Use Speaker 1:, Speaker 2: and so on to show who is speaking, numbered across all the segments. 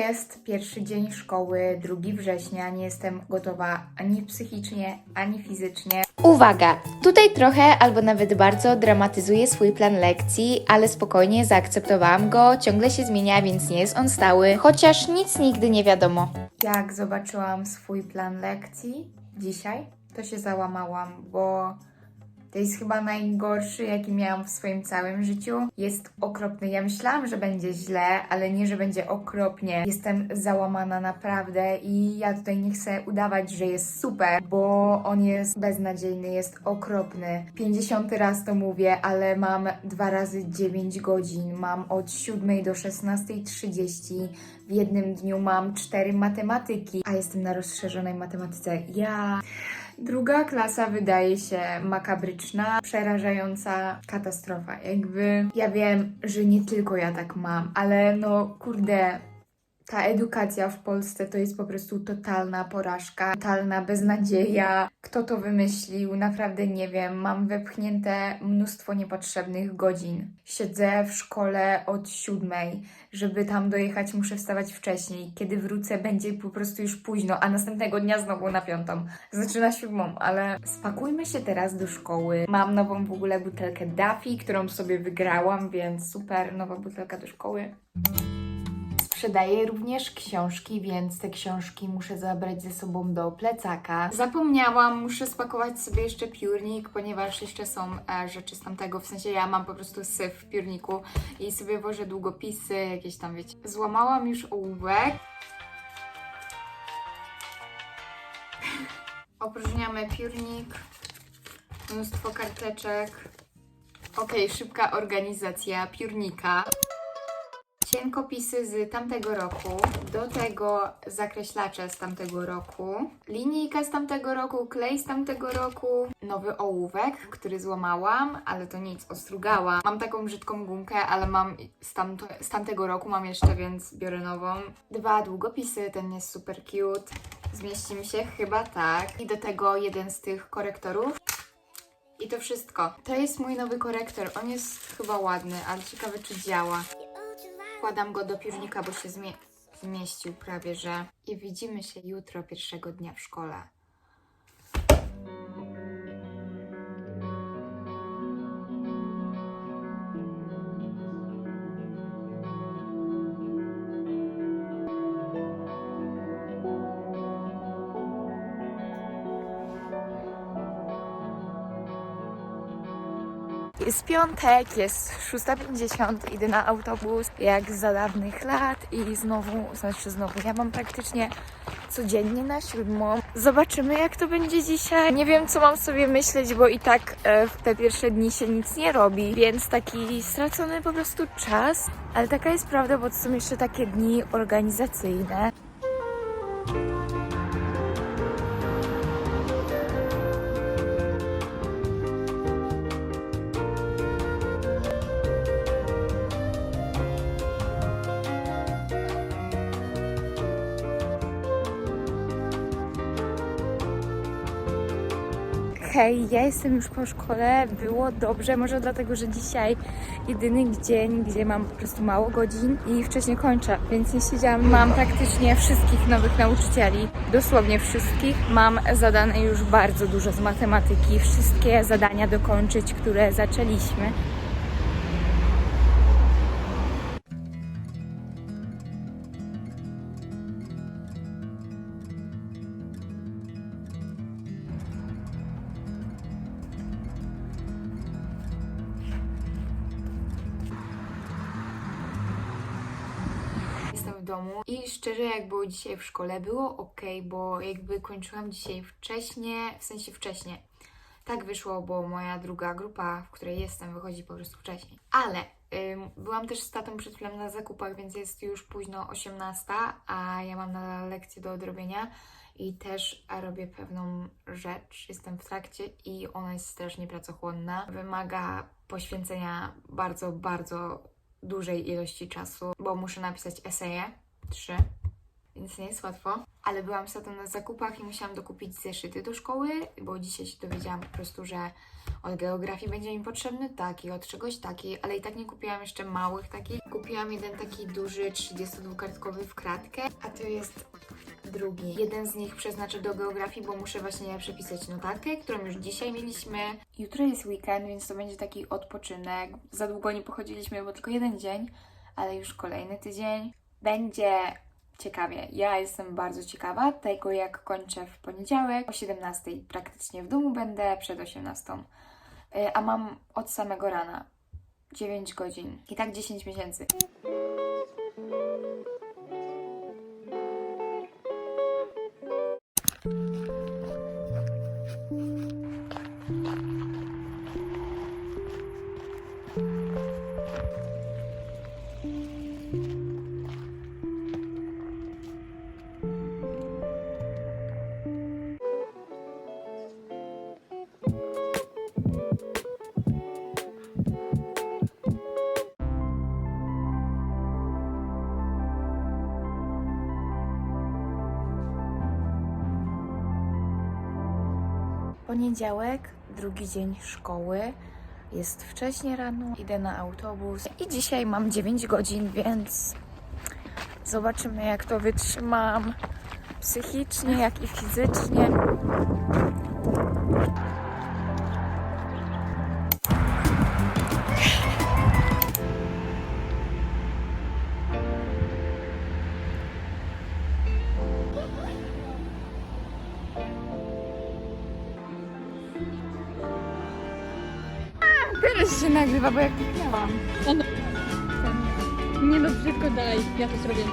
Speaker 1: Jest pierwszy dzień szkoły, 2 września. Nie jestem gotowa ani psychicznie, ani fizycznie.
Speaker 2: Uwaga! Tutaj trochę albo nawet bardzo dramatyzuję swój plan lekcji, ale spokojnie zaakceptowałam go, ciągle się zmienia, więc nie jest on stały, chociaż nic nigdy nie wiadomo.
Speaker 1: Jak zobaczyłam swój plan lekcji dzisiaj, to się załamałam, bo to jest chyba najgorszy, jaki miałam w swoim całym życiu. Jest okropny. Ja myślałam, że będzie źle, ale nie, że będzie okropnie. Jestem załamana naprawdę i ja tutaj nie chcę udawać, że jest super, bo on jest beznadziejny, jest okropny. 50 raz to mówię, ale mam 2 razy 9 godzin. Mam od 7 do 16.30. W jednym dniu mam 4 matematyki, a jestem na rozszerzonej matematyce. Ja. Druga klasa wydaje się makabryczna, przerażająca katastrofa. Jakby ja wiem, że nie tylko ja tak mam, ale no kurde, ta edukacja w Polsce to jest po prostu totalna porażka, totalna beznadzieja. Kto to wymyślił? Naprawdę nie wiem. Mam wepchnięte mnóstwo niepotrzebnych godzin. Siedzę w szkole od siódmej. Żeby tam dojechać, muszę wstawać wcześniej. Kiedy wrócę, będzie po prostu już późno, a następnego dnia znowu na piątą. Znaczy na siódmą, ale spakujmy się teraz do szkoły. Mam nową w ogóle butelkę Daffy, którą sobie wygrałam, więc super, nowa butelka do szkoły. Sprzedaję również książki, więc te książki muszę zabrać ze sobą do plecaka. Zapomniałam, muszę spakować sobie jeszcze piórnik, ponieważ jeszcze są e, rzeczy z tamtego, w sensie ja mam po prostu syf w piórniku i sobie włożę długopisy, jakieś tam wiecie. Złamałam już ołówek. Opróżniamy piórnik, mnóstwo karteczek. Okej, szybka organizacja piórnika cienkopisy z tamtego roku, do tego zakreślacze z tamtego roku, linijka z tamtego roku, klej z tamtego roku, nowy ołówek, który złamałam, ale to nic, ostrugałam. Mam taką brzydką gumkę, ale mam z, tamto, z tamtego roku, mam jeszcze, więc biorę nową. Dwa długopisy, ten jest super cute. Zmieści mi się chyba tak. I do tego jeden z tych korektorów. I to wszystko. To jest mój nowy korektor. On jest chyba ładny, ale ciekawe czy działa. Wkładam go do piórnika, bo się zmie- zmieścił prawie, że. I widzimy się jutro, pierwszego dnia w szkole. Jest piątek, jest 6.50, idę na autobus jak za dawnych lat i znowu, znaczy znowu, ja mam praktycznie codziennie na siódmą. Zobaczymy jak to będzie dzisiaj. Nie wiem co mam sobie myśleć, bo i tak e, w te pierwsze dni się nic nie robi, więc taki stracony po prostu czas. Ale taka jest prawda, bo to są jeszcze takie dni organizacyjne. Hej, ja jestem już po szkole, było dobrze, może dlatego, że dzisiaj jedyny dzień, gdzie mam po prostu mało godzin i wcześniej kończę, więc nie siedziałam. Mam praktycznie wszystkich nowych nauczycieli, dosłownie wszystkich. Mam zadane już bardzo dużo z matematyki, wszystkie zadania dokończyć, które zaczęliśmy. Domu i szczerze, jak było dzisiaj w szkole, było ok, bo jakby kończyłam dzisiaj wcześniej, w sensie wcześniej. Tak wyszło, bo moja druga grupa, w której jestem, wychodzi po prostu wcześniej. Ale ym, byłam też z tatą przed chwilą na zakupach, więc jest już późno 18, a ja mam na lekcję do odrobienia i też robię pewną rzecz. Jestem w trakcie i ona jest strasznie pracochłonna. Wymaga poświęcenia bardzo, bardzo dużej ilości czasu, bo muszę napisać eseje, trzy, więc nie jest łatwo. Ale byłam tatą na zakupach i musiałam dokupić zeszyty do szkoły, bo dzisiaj się dowiedziałam po prostu, że od geografii będzie mi potrzebny taki, od czegoś taki, ale i tak nie kupiłam jeszcze małych takich. Kupiłam jeden taki duży 32-kartkowy w kratkę, a to jest drugi. Jeden z nich przeznaczę do geografii, bo muszę właśnie przepisać notatkę, którą już dzisiaj mieliśmy. Jutro jest weekend, więc to będzie taki odpoczynek. Za długo nie pochodziliśmy, bo tylko jeden dzień, ale już kolejny tydzień. Będzie ciekawie. Ja jestem bardzo ciekawa tego, jak kończę w poniedziałek. O 17 praktycznie w domu będę, przed 18. Y, A mam od samego rana 9 godzin i tak 10 miesięcy. Poniedziałek, drugi dzień szkoły. Jest wcześnie rano, idę na autobus i dzisiaj mam 9 godzin, więc zobaczymy jak to wytrzymam psychicznie, jak i fizycznie. Nagrywa, bo jak kliknęłam.
Speaker 3: Nie no, brzydko daj, ja to zrobię.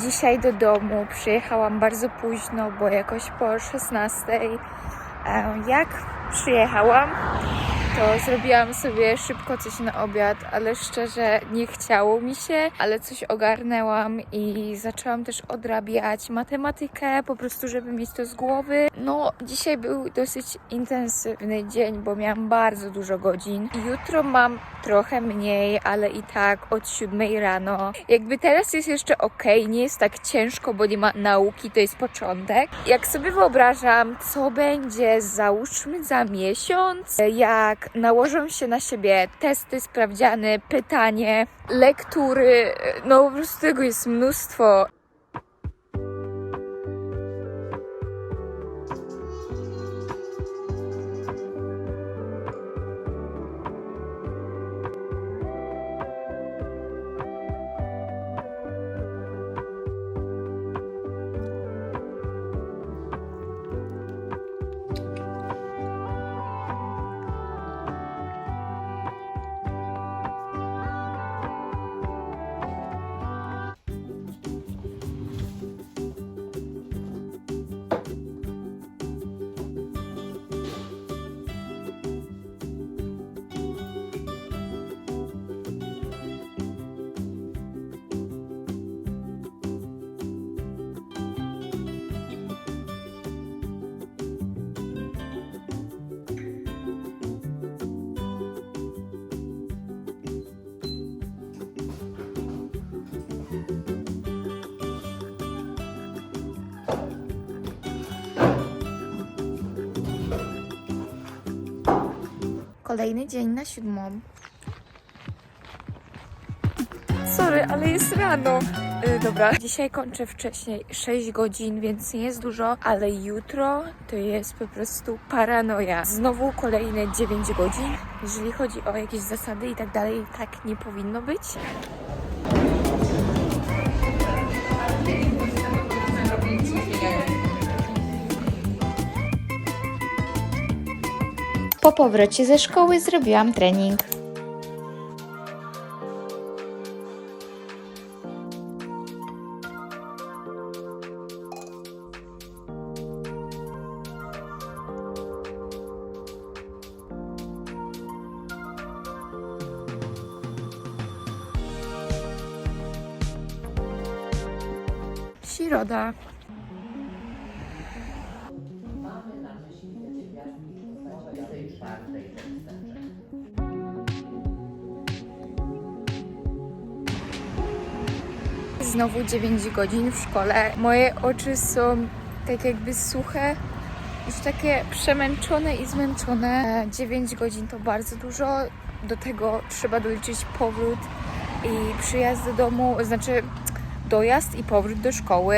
Speaker 1: Dzisiaj do domu przyjechałam bardzo późno, bo jakoś po 16. Jak przyjechałam, to zrobiłam sobie szybko coś na obiad, ale szczerze nie chciało mi się, ale coś ogarnęłam i zaczęłam też odrabiać matematykę, po prostu, żeby mieć to z głowy. No, dzisiaj był dosyć intensywny dzień, bo miałam bardzo dużo godzin. Jutro mam trochę mniej, ale i tak od 7 rano. Jakby teraz jest jeszcze ok, nie jest tak ciężko, bo nie ma nauki, to jest początek. Jak sobie wyobrażam, co będzie załóżmy za miesiąc, jak nałożą się na siebie testy, sprawdziany, pytanie, lektury, no po prostu tego jest mnóstwo. Kolejny dzień na siódmą. Sorry, ale jest rano. Yy, dobra, dzisiaj kończę wcześniej 6 godzin, więc nie jest dużo, ale jutro to jest po prostu paranoja. Znowu kolejne 9 godzin. Jeżeli chodzi o jakieś zasady i tak dalej, tak nie powinno być.
Speaker 2: Po powrocie ze szkoły zrobiłam trening.
Speaker 1: Znowu 9 godzin w szkole. Moje oczy są tak jakby suche, już takie przemęczone i zmęczone. E, 9 godzin to bardzo dużo. Do tego trzeba doliczyć powrót i przyjazd do domu, znaczy dojazd i powrót do szkoły.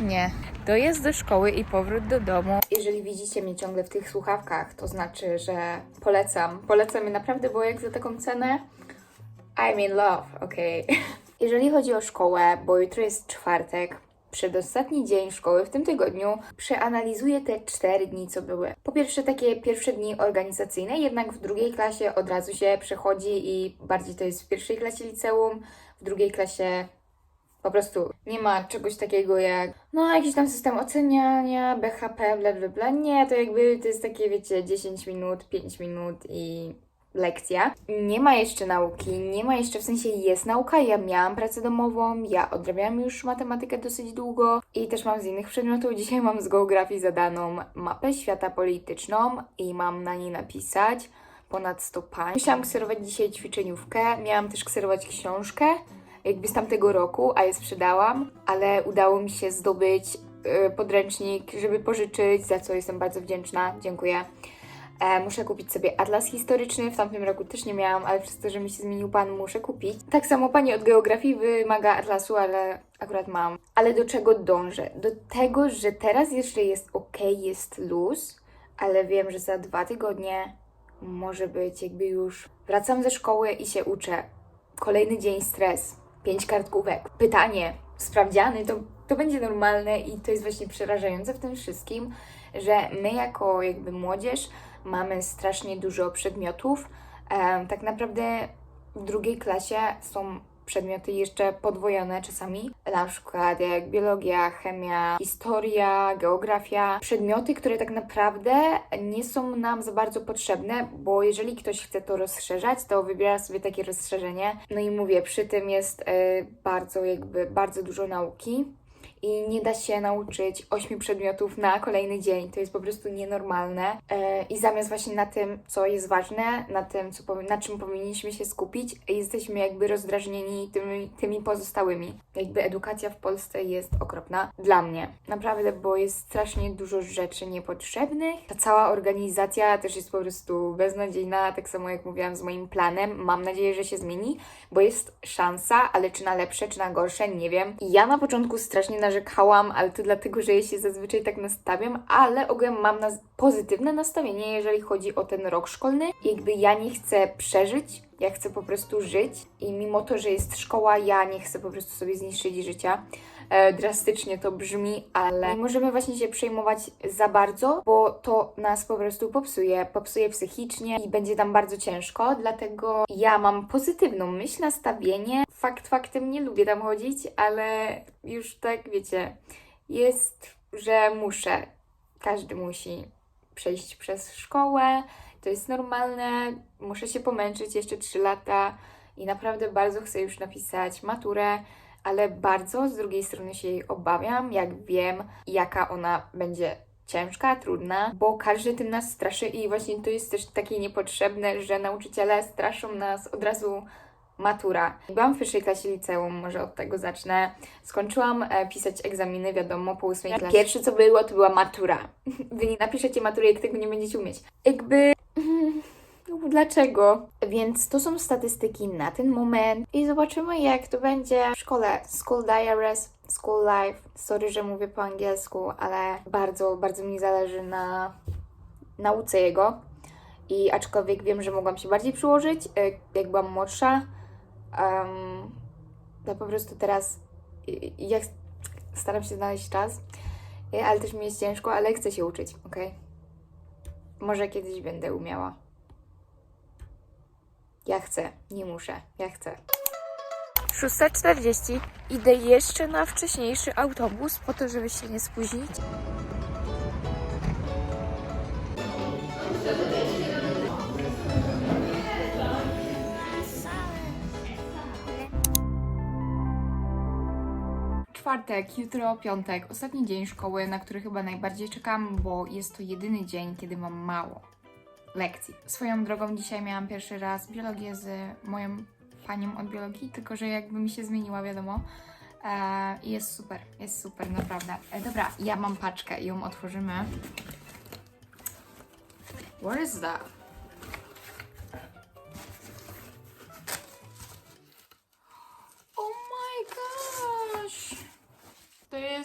Speaker 1: Nie. Dojazd do szkoły i powrót do domu. Jeżeli widzicie mnie ciągle w tych słuchawkach, to znaczy, że polecam. Polecam je naprawdę, bo jak za taką cenę, I'm in love, okej. Jeżeli chodzi o szkołę, bo jutro jest czwartek, przedostatni dzień szkoły w tym tygodniu, przeanalizuję te cztery dni, co były. Po pierwsze, takie pierwsze dni organizacyjne, jednak w drugiej klasie od razu się przechodzi i bardziej to jest w pierwszej klasie liceum, w drugiej klasie po prostu nie ma czegoś takiego jak, no, jakiś tam system oceniania, BHP, bla bla bla. Nie, to jakby to jest takie, wiecie, 10 minut, 5 minut i lekcja. Nie ma jeszcze nauki, nie ma jeszcze, w sensie jest nauka, ja miałam pracę domową, ja odrabiałam już matematykę dosyć długo i też mam z innych przedmiotów. Dzisiaj mam z geografii zadaną mapę świata polityczną i mam na niej napisać ponad 100 pań. Musiałam kserować dzisiaj ćwiczeniówkę, miałam też kserować książkę, jakby z tamtego roku, a je sprzedałam, ale udało mi się zdobyć y, podręcznik, żeby pożyczyć, za co jestem bardzo wdzięczna. Dziękuję. E, muszę kupić sobie atlas historyczny. W tamtym roku też nie miałam, ale przez to, że mi się zmienił pan, muszę kupić. Tak samo pani od geografii wymaga atlasu, ale akurat mam. Ale do czego dążę? Do tego, że teraz jeszcze jest ok, jest luz, ale wiem, że za dwa tygodnie może być jakby już wracam ze szkoły i się uczę. Kolejny dzień stres, pięć kartkówek, pytanie, sprawdziany, to, to będzie normalne i to jest właśnie przerażające w tym wszystkim, że my jako jakby młodzież mamy strasznie dużo przedmiotów. Tak naprawdę w drugiej klasie są przedmioty jeszcze podwojone czasami, na przykład jak biologia, chemia, historia, geografia. Przedmioty, które tak naprawdę nie są nam za bardzo potrzebne, bo jeżeli ktoś chce to rozszerzać, to wybiera sobie takie rozszerzenie. No i mówię, przy tym jest e, bardzo jakby, bardzo dużo nauki i nie da się nauczyć ośmiu przedmiotów na kolejny dzień. To jest po prostu nienormalne. E, I zamiast właśnie na tym, co jest ważne, na tym, co, na czym powinniśmy się skupić, jesteśmy jakby rozdrażnieni tymi, tymi pozostałymi. Jakby edukacja w Polsce jest okropna dla mnie. Naprawdę, bo jest strasznie dużo rzeczy niepotrzebnych. Ta cała organizacja też jest po prostu beznadziejna, tak samo jak mówiłam z moim planem. Mam nadzieję, że się zmieni, bo jest szansa, ale czy na lepsze, czy na gorsze, nie wiem. I ja na początku strasznie narzekałam, ale to dlatego, że ja się zazwyczaj tak nastawiam, ale ogólnie mam pozytywne nastawienie, jeżeli chodzi o ten rok szkolny. Jakby ja nie chcę przeżyć, ja chcę po prostu żyć i mimo to, że jest szkoła, ja nie chcę po prostu sobie zniszczyć życia. E, drastycznie to brzmi, ale nie możemy właśnie się przejmować za bardzo, bo to nas po prostu popsuje, popsuje psychicznie i będzie nam bardzo ciężko, dlatego ja mam pozytywną myśl, nastawienie. Fakt faktem nie lubię tam chodzić, ale już tak wiecie, jest, że muszę, każdy musi przejść przez szkołę, to jest normalne, muszę się pomęczyć jeszcze 3 lata i naprawdę bardzo chcę już napisać maturę, ale bardzo z drugiej strony się jej obawiam, jak wiem, jaka ona będzie ciężka, trudna, bo każdy tym nas straszy i właśnie to jest też takie niepotrzebne, że nauczyciele straszą nas od razu matura. Byłam w pierwszej klasie liceum, może od tego zacznę. Skończyłam e, pisać egzaminy, wiadomo, po ósmej klasie. Pierwsze co było, to była matura. Wy nie napiszecie matury, jak tego nie będziecie umieć. Jakby... No, Dlaczego? Więc to są statystyki na ten moment i zobaczymy jak to będzie w szkole. School Diaries, School Life. Sorry, że mówię po angielsku, ale bardzo, bardzo mi zależy na nauce jego. I aczkolwiek wiem, że mogłam się bardziej przyłożyć, e, jak byłam młodsza, um, to po prostu teraz jak staram się znaleźć czas, e, ale też mi jest ciężko, ale chcę się uczyć, ok? Może kiedyś będę umiała. Ja chcę, nie muszę, ja chcę. 6.40. Idę jeszcze na wcześniejszy autobus po to, żeby się nie spóźnić. Czwartek, jutro piątek, ostatni dzień szkoły, na który chyba najbardziej czekam, bo jest to jedyny dzień, kiedy mam mało lekcji. Swoją drogą dzisiaj miałam pierwszy raz biologię z moją panią od biologii, tylko że jakby mi się zmieniła, wiadomo. E, I jest super, jest super, naprawdę. E, dobra, ja mam paczkę i ją otworzymy. What is that?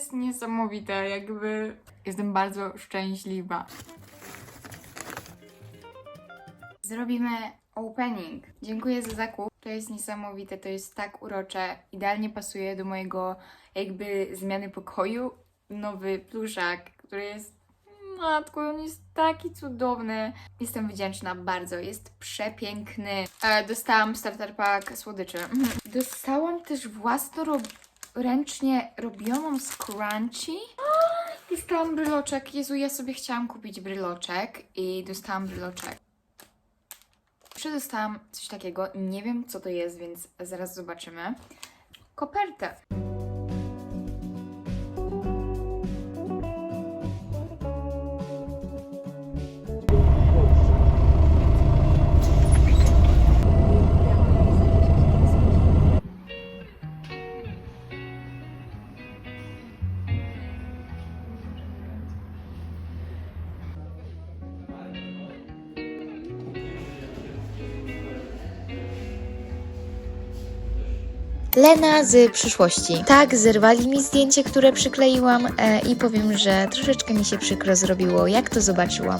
Speaker 1: Jest niesamowite, jakby jestem bardzo szczęśliwa. Zrobimy opening. Dziękuję za zakup. To jest niesamowite, to jest tak urocze. Idealnie pasuje do mojego jakby zmiany pokoju. Nowy pluszak, który jest Matko, on jest taki cudowny. Jestem wdzięczna bardzo, jest przepiękny. E, dostałam starter pack słodyczy. Mhm. Dostałam też własnoręcznie robioną scrunchie. Dostałam bryloczek. Jezu, ja sobie chciałam kupić bryloczek i dostałam bryloczek. Przedostałam coś takiego, nie wiem co to jest, więc zaraz zobaczymy. Kopertę.
Speaker 2: Lena z przyszłości. Tak, zerwali mi zdjęcie, które przykleiłam e, i powiem, że troszeczkę mi się przykro zrobiło, jak to zobaczyłam.